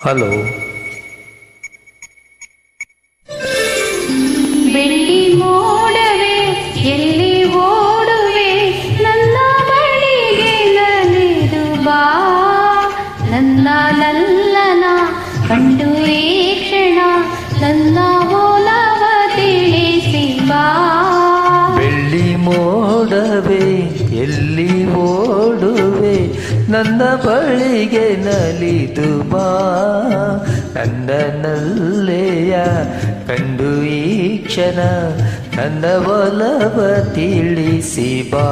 Hello. ಬೆಳ್ಳಿ ಮೋಡವೇ, ಎಲ್ಲಿ ಓಡುವೆ, ನನ್ನ ಬಳಿಗೆ ನಲಿದು ಬಾ. ನನ್ನ ನಲ್ಲನ ಕಂಡು ಈ ಕ್ಷಣ ನನ್ನ ನನ್ನ ಬಳಿಗೆ ನಲಿದು ಬಾ. ನಲ್ಲೆಯ ಕಂಡು ಈ ಕ್ಷಣ ನನ್ನ ಒಲವ ತಿಳಿಸಿ ಬಾ.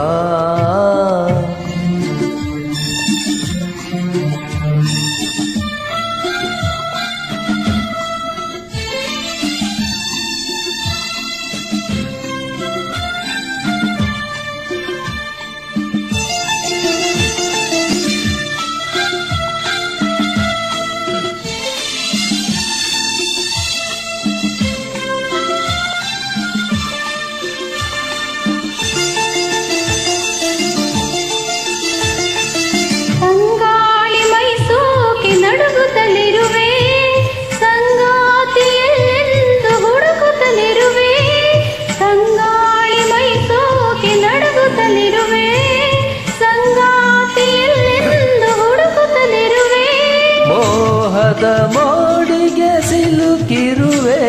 ಮೋಹದ ಮೋಡಿಗೆ ಸಿಲುಕಿರುವೆ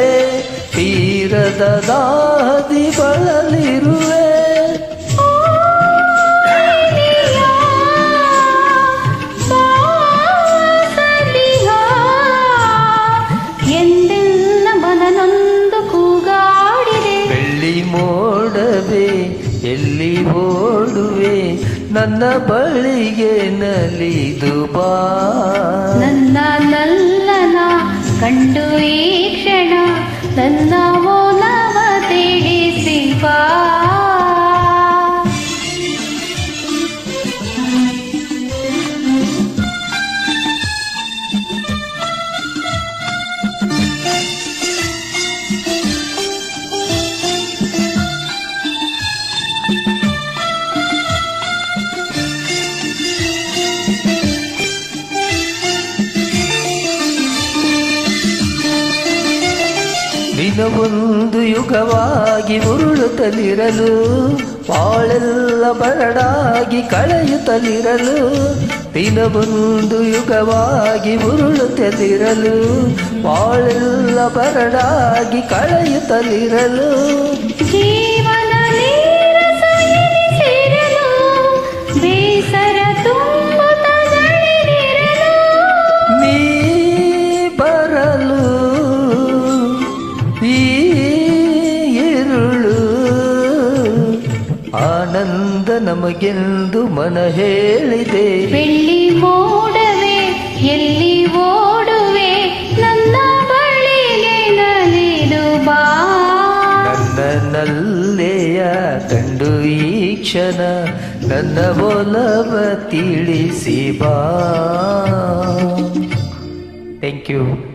ತೀರದ ದಾದಿ ಬಳಲಿರುವೆ. ಎಂದೆಲ್ಲ ಮನನೊಂದು ಕೂಗಾಡಿದೆ. ಬೆಳ್ಳಿ ಮೋಡವೆ ಎಲ್ಲಿ ಓಡುವೆ ನನ್ನ ಬಳಿಗೆ ನಲಿದು ಬಾ. ನನ್ನ ಕಂಡು ಈ ಕ್ಷಣ ನನ್ನ ದಿನವೊಂದು ಯುಗವಾಗಿ ಉರುಳುತ್ತಲಿರಲು ಬಾಳೆಲ್ಲ ಬರಡಾಗಿ ಕಳೆಯುತ್ತಲಿರಲು ದಿನವೊಂದು ಯುಗವಾಗಿ ಉರುಳುತ್ತಲಿರಲು ಬಾಳೆಲ್ಲ ಬರಡಾಗಿ ಕಳೆಯುತ್ತಲಿರಲು. ನಮಗೆಂದು ಮನ ಹೇಳಿದೆ. ಬೆಳ್ಳಿ ಮೋಡವೆ ಎಲ್ಲಿ ಓಡುವೆ? ನನ್ನ ಬಳಿಗೆ ನಲಿದು ಬಾ. ನನ್ನ ನಲ್ಲೆಯ ಕಂಡು ಈ ಕ್ಷಣ ನನ್ನ ಒಲವ ತಿಳಿಸಿ ಬಾ. Thank you